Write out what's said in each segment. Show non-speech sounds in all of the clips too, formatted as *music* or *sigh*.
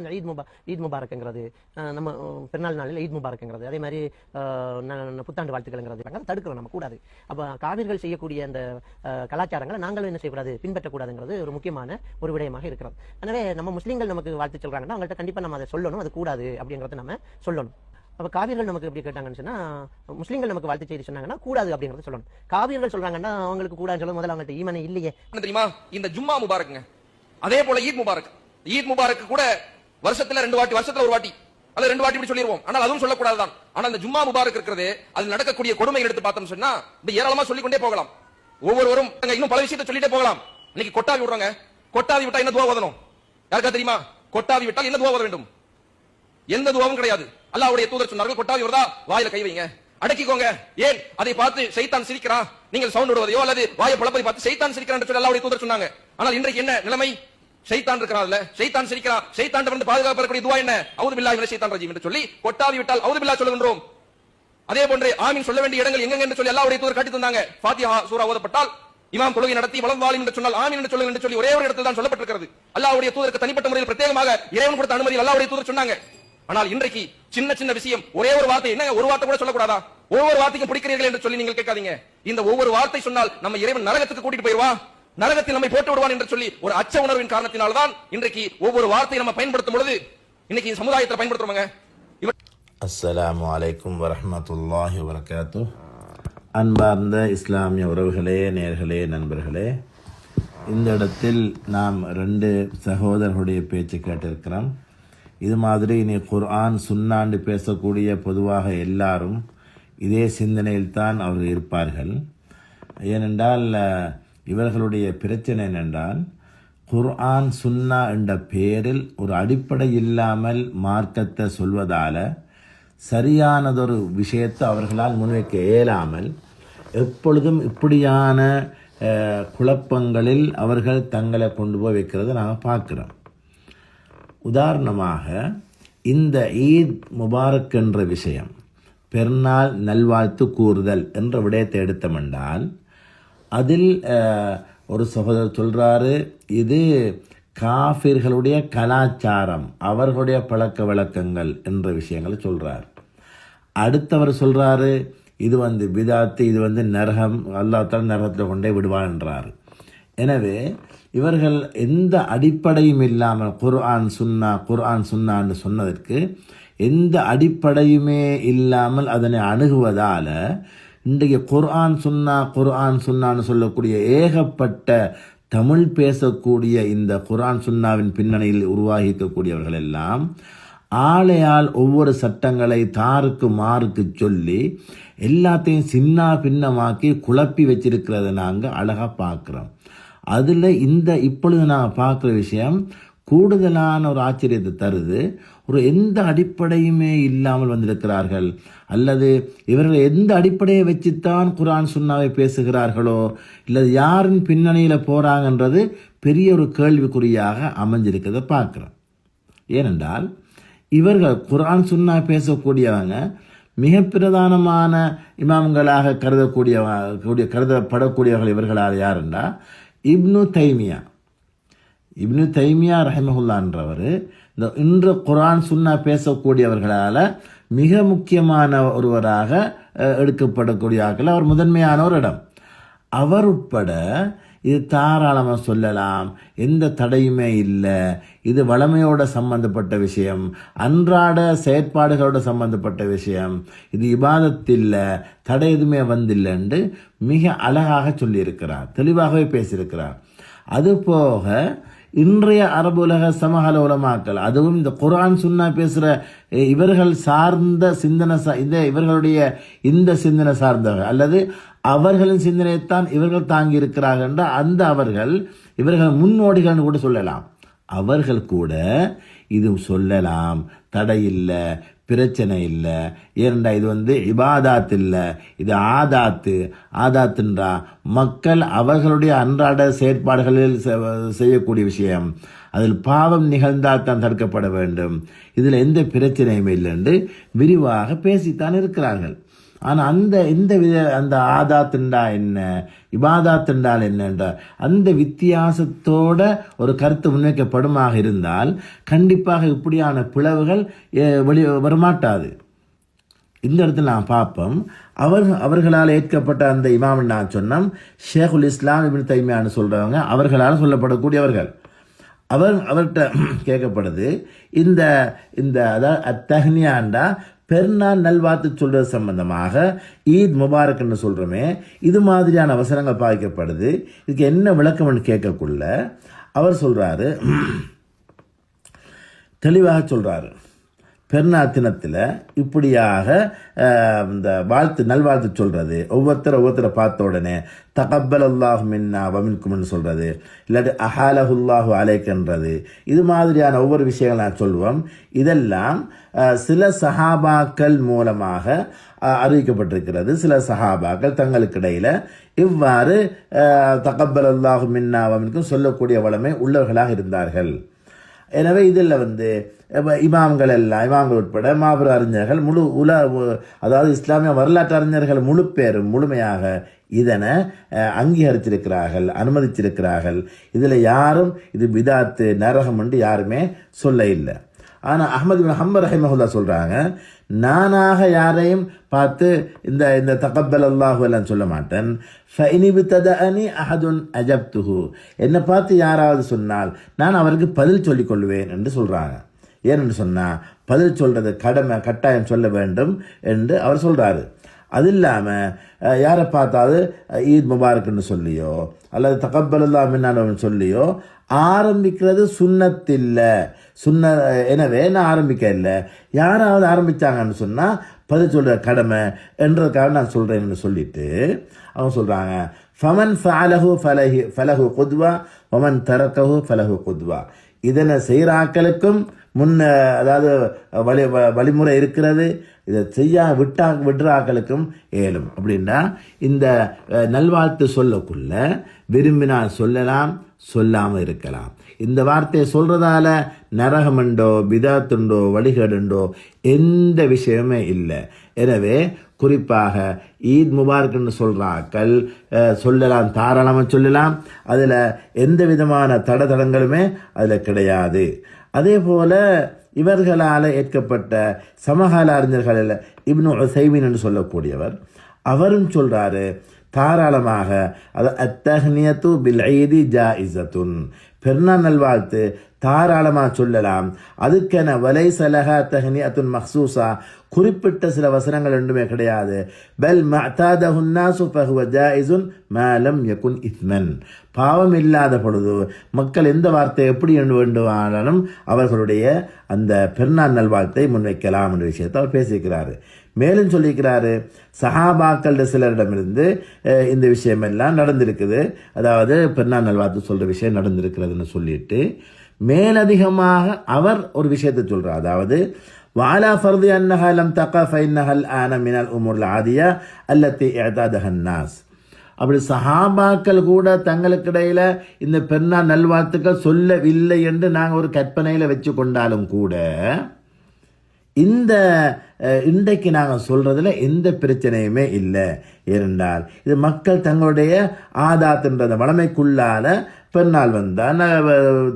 இந்த ஈத் முபா ஈத் முபாரக்ங்கிறது நம்ம பிறநாள் நாளில் ஈத் முபாரக்ங்கிறது அதே மாதிரி புத்தாண்டு வாழ்த்துக்கள்ங்கிறது அதை தடுக்கிறோம் நம்ம கூடாது. அப்போ காவிர்கள் செய்யக்கூடிய அந்த கலாச்சாரங்களை நாங்களும் என்ன செய்யக்கூடாது? பின்பற்றக்கூடாதுங்கிறது ஒரு முக்கியமான ஒரு விடயமாக இருக்கிறது. எனவே நம்ம முஸ்லீம்கள் நமக்கு வாழ்த்து சொல்றாங்கன்னா அவங்கள்ட்ட கண்டிப்பா நம்ம அதை சொல்லணும் அது கூடாது அப்படிங்கிறத நம்ம சொல்லணும். அப்ப காவியர்கள் நமக்கு எப்படி கேட்டாங்கன்னு சொன்னா முஸ்லீம்கள் நமக்கு வாழ்த்து செய்தி சொன்னாங்கன்னா கூடாது அப்படிங்கறத சொல்லணும். காவியர்கள் சொல்றாங்கன்னா அவங்களுக்கு கூடாதுன்னு சொல்ல முதல்ல அவங்கள்ட்ட ஈமனை இல்லையே. தெரியுமா? இந்த ஜும்மா முபாரக்குங்க. அதே போல ஈத் முபாரக் ஈத் முபாரக்கு கூட வருஷத்துல ரெண்டு வாட்டி வருஷத்துல ஒரு வாட்டி. அல்ல ரெண்டு வாட்டி இப்படி சொல்லிடுவோம் ஆனால் அதுவும் சொல்லக்கூடாதுதான். ஆனால் இந்த ஜும்மா முபாரக் இருக்கிறது அது நடக்கக்கூடிய கொடுமைகள் எடுத்து பார்த்தோம் சொன்னா இப்படி ஏராளமா சொல்லிக்கொண்டே போகலாம். ஒவ்வொருவரும் அங்க இன்னும் பல விஷயத்தை சொல்லிட்டே போகலாம். இன்னைக்கு கொட்டாவி விடுறாங்க. கொட்டாவி விட்டா என்ன துவா ஓதணும்? யாருக்கா தெரியுமா? கொட்டாவி விட்டால் என்ன துவா ஓத வேண்டும்? எந்த துவாவும் கிடையாது. அல்லாவுடைய தூதர் சொன்னார்கள் கொட்டாவி வருதா? வாயில கை வைங்க. அடக்கிக்கோங்க. ஏன்? அதை பார்த்து சைத்தான் சிரிக்கிறான் நீங்கள் சவுண்ட் விடுவதையோ அல்லது வாயை பழப்பதை பார்த்து சைத்தான் சிரிக்கிறான் என்று சொல்லி அல்லாவுடைய தூதர் சொன்னாங்க. ஆனால் இன்றைக்கு என்ன நிலைமை? ஷைத்தான் இருக்கிறான்ல ஷைத்தான் சிரிக்கிறான் ஷைத்தான் வந்து பாதுகாப்பு பெறக்கூடிய துவா என்ன? அவுது பில்லாஹி மினஷ் ஷைத்தான் ரஜீம் என்று சொல்லி கொட்டாவி விட்டால் அவுது பில்லா சொல்லுகின்றோம். அதே போன்று ஆமீன் சொல்ல வேண்டிய இடங்கள் எங்கெங்க என்று சொல்லி அல்லா உடைய தூர் காட்டி தந்தாங்க. ஃபாத்திஹா சூரா ஓதப்பட்டால் இமாம் தொழுகை நடத்தி வளம் வாழும் என்று சொன்னால் ஆமீன் என்று சொல்லுங்கள் என்று சொல்லி ஒரே ஒரு இடத்தில் தான் சொல்லப்பட்டிருக்கிறது. அல்லாவுடைய தூதருக்கு தனிப்பட்ட முறையில் பிரத்யேகமாக இறைவன் கொடுத்த அனுமதி உடைய தூதர் சொன்னாங்க. ஆனால் இன்றைக்கு சின்ன சின்ன விஷயம். ஒரே ஒரு வார்த்தை என்ன? ஒரு வார்த்தை கூட சொல்லக்கூடாதா? ஒவ்வொரு வார்த்தைக்கும் பிடிக்கிறீர்கள் என்று சொல்லி நீங்கள் கேட்காதீங்க. இந்த ஒவ்வொரு வார்த்தை சொன்னால் நம்ம இறைவன் நரகத்துக்கு கூட்டிட்டு போயிருவா? நரகத்தில் நம்மை போட்டு விடுவான் என்று சொல்லி ஒரு அச்ச உணர்வின் காரணத்தினால்தான் இன்றைக்கு ஒவ்வொரு வார்த்தையை நம்ம பயன்படுத்தும் பொழுது இன்னைக்கு சமுதாயத்தில் சமுதாயத்தை பயன்படுத்துறோங்க அஸ்லாம் அஸ்ஸலாமு அலைக்கும் வரகாத்து அன்பார்ந்த இஸ்லாமிய உறவுகளே நேர்களே நண்பர்களே இந்த இடத்தில் நாம் ரெண்டு சகோதரர்களுடைய பேச்சு கேட்டிருக்கிறோம். இது மாதிரி இனி குர்ஆன் சுன்னாண்டு பேசக்கூடிய பொதுவாக எல்லாரும் இதே சிந்தனையில் தான் அவர்கள் இருப்பார்கள். ஏனென்றால் இவர்களுடைய பிரச்சனை என்னென்றால் குர்ஆன் சுன்னா என்ற பெயரில் ஒரு அடிப்படை இல்லாமல் மார்க்கத்தை சொல்வதால் சரியானதொரு விஷயத்தை அவர்களால் முன்வைக்க இயலாமல் எப்பொழுதும் இப்படியான குழப்பங்களில் அவர்கள் தங்களை கொண்டு போய் வைக்கிறத நாங்கள் பார்க்குறோம். உதாரணமாக இந்த ஈத் முபாரக் என்ற விஷயம் பெருநாள் நல்வாழ்த்து கூறுதல் என்ற விடயத்தை எடுத்தமென்றால் அதில் ஒரு சகோதரர் சொல்கிறாரு இது காஃபிர்களுடைய கலாச்சாரம் அவர்களுடைய பழக்க வழக்கங்கள் என்ற விஷயங்களை சொல்கிறார் அடுத்தவர் சொல்கிறாரு இது வந்து விதாத்து இது வந்து நரகம் அல்லாத்தால் நரகத்தில் கொண்டே விடுவான் என்றார். எனவே இவர்கள் எந்த அடிப்படையும் இல்லாமல் குர்ஆன் சுன்னா குர்ஆன் சுன்னான்னு சொன்னதற்கு எந்த அடிப்படையுமே இல்லாமல் அதனை அணுகுவதால் இன்றைக்கு குர்ஆன் சுன்னா குர்ஆன் சுன்னான்னு சொல்லக்கூடிய ஏகப்பட்ட தமிழ் பேசக்கூடிய இந்த குர்ஆன் சுன்னாவின் பின்னணியில் உருவாகிக்கக்கூடியவர்கள் எல்லாம் ஆளையால் ஒவ்வொரு சட்டங்களை தாருக்கு மாறுக்கு சொல்லி எல்லாத்தையும் சின்ன பின்னமாக்கி குழப்பி வச்சிருக்கிறத நாங்கள் அழகாக பார்க்குறோம் அதில் இந்த இப்பொழுது நாங்கள் பார்க்குற விஷயம் கூடுதலான ஒரு ஆச்சரியத்தை தருது. ஒரு எந்த அடிப்படையுமே இல்லாமல் வந்திருக்கிறார்கள். அல்லது இவர்கள் எந்த அடிப்படையை வச்சுத்தான் குரான் சுன்னாவை பேசுகிறார்களோ இல்லது யாரின் பின்னணியில் போகிறாங்கன்றது பெரிய ஒரு கேள்விக்குறியாக அமைஞ்சிருக்கிறத பார்க்குறோம். ஏனென்றால் இவர்கள் குரான் சுன்னா பேசக்கூடியவங்க மிக பிரதானமான இமாம்களாக கருதக்கூடிய கூடிய கருதப்படக்கூடியவர்கள் இவர்களால் யாருண்டா இப்னு தைமியா. இப்னு தைமியா ரஹமஹுல்லான்றவர் இந்த இன்று குரான் சுன்னா பேசக்கூடியவர்களால் மிக முக்கியமான ஒருவராக எடுக்கப்படக்கூடிய ஆக்கள் அவர் முதன்மையான ஒரு இடம். அவர் உட்பட இது தாராளமாக சொல்லலாம். எந்த தடையுமே இல்லை. இது வளமையோட சம்பந்தப்பட்ட விஷயம். அன்றாட செயற்பாடுகளோட சம்பந்தப்பட்ட விஷயம். இது இபாதத்தில்லை தடை எதுவுமே வந்தில்லைன்னு மிக அழகாக சொல்லியிருக்கிறார். தெளிவாகவே பேசியிருக்கிறார். அதுபோக இன்றைய அரபு உலக சமகால உலமாக்கள் அதுவும் இந்த குரான் சுன்னா பேசுகிற இவர்கள் சார்ந்த சிந்தனை சா- இந்த இவர்களுடைய இந்த சிந்தனை சார்ந்தவர்கள் அல்லது அவர்களின் சிந்தனையைத்தான் இவர்கள் தாங்கி இருக்கிறார்கள் என்ற அந்த அவர்கள் இவர்கள் முன்னோடிகள்னு கூட சொல்லலாம். அவர்கள் கூட இது சொல்லலாம். தடை இல்லை பிரச்சனை இல்லை. ஏனண்டா இது வந்து இபாதாத் இல்லை. இது ஆதாத்து. ஆதாத்துன்றா மக்கள் அவர்களுடைய அன்றாட செயற்பாடுகளில் செ- செய்யக்கூடிய விஷயம். அதில் பாவம் நிகழ்ந்தால் தான் தடுக்கப்பட வேண்டும். இதில் எந்த பிரச்சனையும் இல்லை என்று விரிவாக பேசித்தான் இருக்கிறார்கள். ஆனால் அந்த இந்த வித அந்த ஆதாத்துண்டா என்ன? இபாதாத்துண்டால் என்னன்ற அந்த வித்தியாசத்தோட ஒரு கருத்து முன்வைக்கப்படுமாக இருந்தால் கண்டிப்பாக இப்படியான பிளவுகள் வெளி வரமாட்டாது. இந்த இடத்துல நான் பார்ப்போம். அவர் அவர்களால் ஏற்கப்பட்ட அந்த இமாம் நான் சொன்னோம். ஷேகுல் இஸ்லாம் இப்படி தைமியான்னு சொல்கிறவங்க அவர்களால் சொல்லப்படக்கூடியவர்கள். அவர் அவர்கிட்ட *clears throat* கேட்கப்படுது இந்த இந்த அதாவது அத்தஹ்னியாண்டா பெருநாள் நல்வாழ்த்து சொல்றது சம்பந்தமாக ஈத் முபாரக்னு சொல்கிறோமே இது மாதிரியான அவசரங்கள் பாதிக்கப்படுது இதுக்கு என்ன விளக்கம்னு கேட்கக்குள்ள அவர் சொல்கிறாரு தெளிவாக சொல்கிறாரு பெருநாத்தினத்தில் இப்படியாக இந்த வாழ்த்து நல்வாழ்த்து சொல்கிறது ஒவ்வொருத்தரை ஒவ்வொருத்தரை பார்த்த உடனே தகப்பல் அல்லாஹு மின்னா வமின்கும்னு சொல்கிறது இல்லாட்டி அஹாலஹுல்லாஹு அலைக்கன்றது. இது மாதிரியான ஒவ்வொரு விஷயங்கள் நான் சொல்வோம். இதெல்லாம் சில சஹாபாக்கள் மூலமாக அறிவிக்கப்பட்டிருக்கிறது. சில சஹாபாக்கள் தங்களுக்கு இடையில் இவ்வாறு தகப்பல் அல்லாஹு மின்னா வமின்கும் சொல்லக்கூடிய வளமை உள்ளவர்களாக இருந்தார்கள். எனவே இதில் வந்து இமாம்கள் எல்லாம் இமாம்கள் உட்பட மாபெரும் அறிஞர்கள் முழு உல உ- அதாவது இஸ்லாமிய வரலாற்று அறிஞர்கள் முழு பேரும் முழுமையாக இதனை அங்கீகரித்திருக்கிறார்கள் அங்கீகரிச்சிருக்கிறார்கள் அனுமதிச்சிருக்கிறார்கள் இதில் யாரும் இது விதாத்து நரகம் என்று யாருமே சொல்ல இல்லை ஆனால் அஹமது பின் ஹம்பர் ரஹிமஹுல்லா சொல்கிறாங்க நானாக யாரையும் பார்த்து இந்த இந்த தகப்பல் அல்லாஹு எல்லாம் சொல்ல மாட்டேன். ஃபைனிபு ததஅனி அஹதுன் அஜப்துஹு. என்னை பார்த்து யாராவது சொன்னால் நான் அவருக்கு பதில் சொல்லிக்கொள்வேன் என்று சொல்கிறாங்க ஏன்னு சொன்னால் பதில் சொல்கிறது கடமை கட்டாயம் சொல்ல வேண்டும் என்று அவர் சொல்கிறாரு அது இல்லாமல் யாரை பார்த்தாது ஈத் முபாரக்குன்னு சொல்லியோ அல்லது தகப்பலல்லா மின்னானவன் சொல்லியோ ஆரம்பிக்கிறது சுண்ணத்தில்லை. சுண்ண எனவே நான் ஆரம்பிக்க இல்லை. யாராவது ஆரம்பிச்சாங்கன்னு சொன்னால் பதில் சொல்கிற கடமை என்றதுக்காக நான் சொல்கிறேன்னு சொல்லிட்டு அவங்க சொல்கிறாங்க ஃபமன் ஃபலஹு ஃபலஹி ஃபலஹு குத்வா ஃபமன் தரக்கஹு ஃபலஹு குத்வா. இதனை செய்கிறாக்களுக்கும் முன்ன அதாவது வழி வ- வழிமுறை இருக்கிறது. இதை செய்யா விட்டா விடுறாக்களுக்கும் ஏலும். அப்படின்னா இந்த நல்வாழ்த்து சொல்லக்குள்ள விரும்பினால் சொல்லலாம் சொல்லாமல் இருக்கலாம். இந்த வார்த்தையை சொல்கிறதால நரகமுண்டோ பிதாத்துண்டோ வழிகேடுண்டோ எந்த விஷயமே இல்லை. எனவே குறிப்பாக ஈத் முபார்க்குன்னு சொல்கிறாக்கள் சொல்லலாம் தாராளமாக சொல்லலாம். அதில் எந்த விதமான தடதடங்களுமே அதில் கிடையாது. அதே போல இவர்களால் ஏற்கப்பட்ட சமகால அறிஞர்களில் இப்னு உசைமின் என்று சொல்லக்கூடியவர் அவரும் சொல்கிறாரு தாராளமாக அது அத்தஹ்னியத்து பில் ஐதி ஜாயிசத்துன் பெருநாள் நல்வாழ்த்து. தாராளமாக சொல்லலாம். அதுக்கென வலை சலஹா தஹ்னியத்துன் மஹ்சூசா குறிப்பிட்ட சில வசனங்கள் ரெண்டுமே கிடையாது. பெல் மத்தாதஹுன்னாசு ஃபஹுவ ஜாயிசுன் மாலம் யகுன் இத்மன். பாவம் இல்லாத பொழுது மக்கள் எந்த வார்த்தை எப்படி வேண்டுமானாலும் அவர்களுடைய அந்த பெருநாள் நல்வாழ்த்தை முன்வைக்கலாம் என்ற விஷயத்தை அவர் பேசியிருக்கிறாரு மேலும் சொல்லியிருக்கிறாரு சஹாபாக்கள் சிலரிடமிருந்து இந்த விஷயமெல்லாம் நடந்திருக்குது. அதாவது பெருநாள் நல்வாழ்த்து சொல்கிற விஷயம் நடந்திருக்கிறதுன்னு சொல்லிட்டு மேலதிகமாக அவர் ஒரு விஷயத்தை சொல்கிறார் அதாவது வாலா ஃபர்து அன்னஹா லம் தக்கா ஃபைன்னஹல் ஆன மினல் உமுர்ல ஆதியா அல்லத்தி ஏதாதஹன்னாஸ் அப்படி சஹாபாக்கள் கூட தங்களுக்கிடையில் இந்த பெண்ணா நல்வாழ்த்துக்கள் சொல்லவில்லை என்று நாங்கள் ஒரு கற்பனையில் வச்சு கொண்டாலும் கூட இந்த இன்றைக்கு நாங்கள் சொல்கிறதுல எந்த பிரச்சனையுமே இல்லை. இருந்தால் இது மக்கள் தங்களுடைய ஆதாத்துன்றத வளமைக்குள்ளால பெருநாள் வந்தால்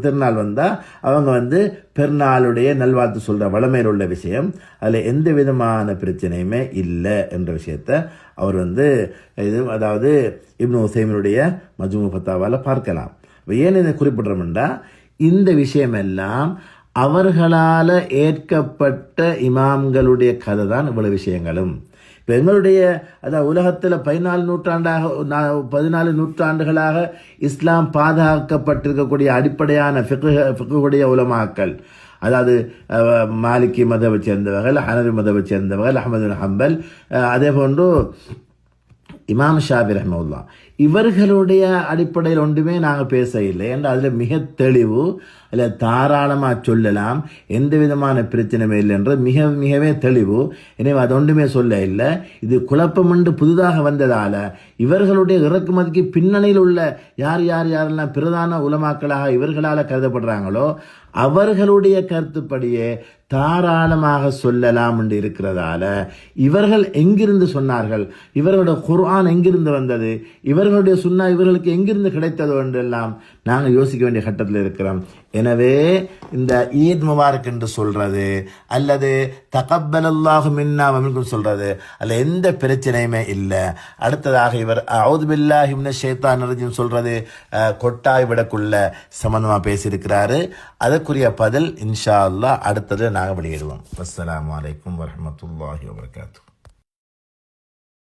திருநாள் வந்தால் அவங்க வந்து பெருநாளுடைய நல்வாழ்த்து சொல்கிற வளமையில் உள்ள விஷயம். அதில் எந்த விதமான பிரச்சனையுமே இல்லை என்ற விஷயத்த அவர் வந்து இது அதாவது இப்னு உசைமினுடைய மஜ்மு பத்தாவால் பார்க்கலாம். ஏன் இதை குறிப்பிடுறோம்னா இந்த விஷயமெல்லாம் அவர்களால் ஏற்கப்பட்ட இமாம்களுடைய கதை தான் இவ்வளவு விஷயங்களும். இப்போ எங்களுடைய அதாவது உலகத்தில் பதினாலு நூற்றாண்டாக பதினாலு நூற்றாண்டுகளாக இஸ்லாம் பாதுகாக்கப்பட்டிருக்கக்கூடிய அடிப்படையான ஃபிக்கு ஃபிக்குடைய உலமாக்கள் அதாவது மாலிக்கி மாலிகி மதவை சேர்ந்தவர்கள் ஹனவி மதவை சேர்ந்தவர்கள் அஹமது ஹம்பல் அதே போன்று இமாம் ஷாபி ரஹ்மவுல்லா இவர்களுடைய அடிப்படையில் ஒன்றுமே நாங்கள் பேச இல்லை என்று அதில் மிக தெளிவு அதில் தாராளமாக சொல்லலாம். எந்த விதமான பிரச்சனையும் இல்லை என்ற மிக மிகவே தெளிவு. எனவே அது ஒன்றுமே சொல்ல இல்லை. இது குழப்பமென்று புதிதாக வந்ததால் இவர்களுடைய இறக்குமதிக்கு பின்னணியில் உள்ள யார் யார் யாரெல்லாம் பிரதான உலமாக்களாக இவர்களால் கருதப்படுறாங்களோ அவர்களுடைய கருத்துப்படியே தாராளமாக சொல்லலாம் என்று இருக்கிறதால இவர்கள் எங்கிருந்து சொன்னார்கள்? இவர்களுடைய குர்ஆன் எங்கிருந்து வந்தது? இவர்களுடைய சுண்ணா இவர்களுக்கு எங்கிருந்து கிடைத்தது என்றெல்லாம் நாங்கள் யோசிக்க வேண்டிய கட்டத்தில் இருக்கிறோம். எனவே இந்த ஈத் முபாரக் என்று சொல்றது அல்லது தகப்பல் அல்லாஹு மின்னா வமின்கும் சொல்றது அல்ல எந்த பிரச்சனையுமே இல்லை. அடுத்ததாக இவர் அவுது பில்லாஹி ஷேத்தான் ஷைத்தான் சொல்றது கொட்டாய் விடக்குள்ள சம்பந்தமா பேசியிருக்கிறாரு. அதற்குரிய பதில் இன்ஷா அல்லாஹ் அடுத்தது நாங்கள் வெளியிடுவோம். அஸ்லாம் வலைக்கம் வரமத்துல்லாஹி வபர்காத்து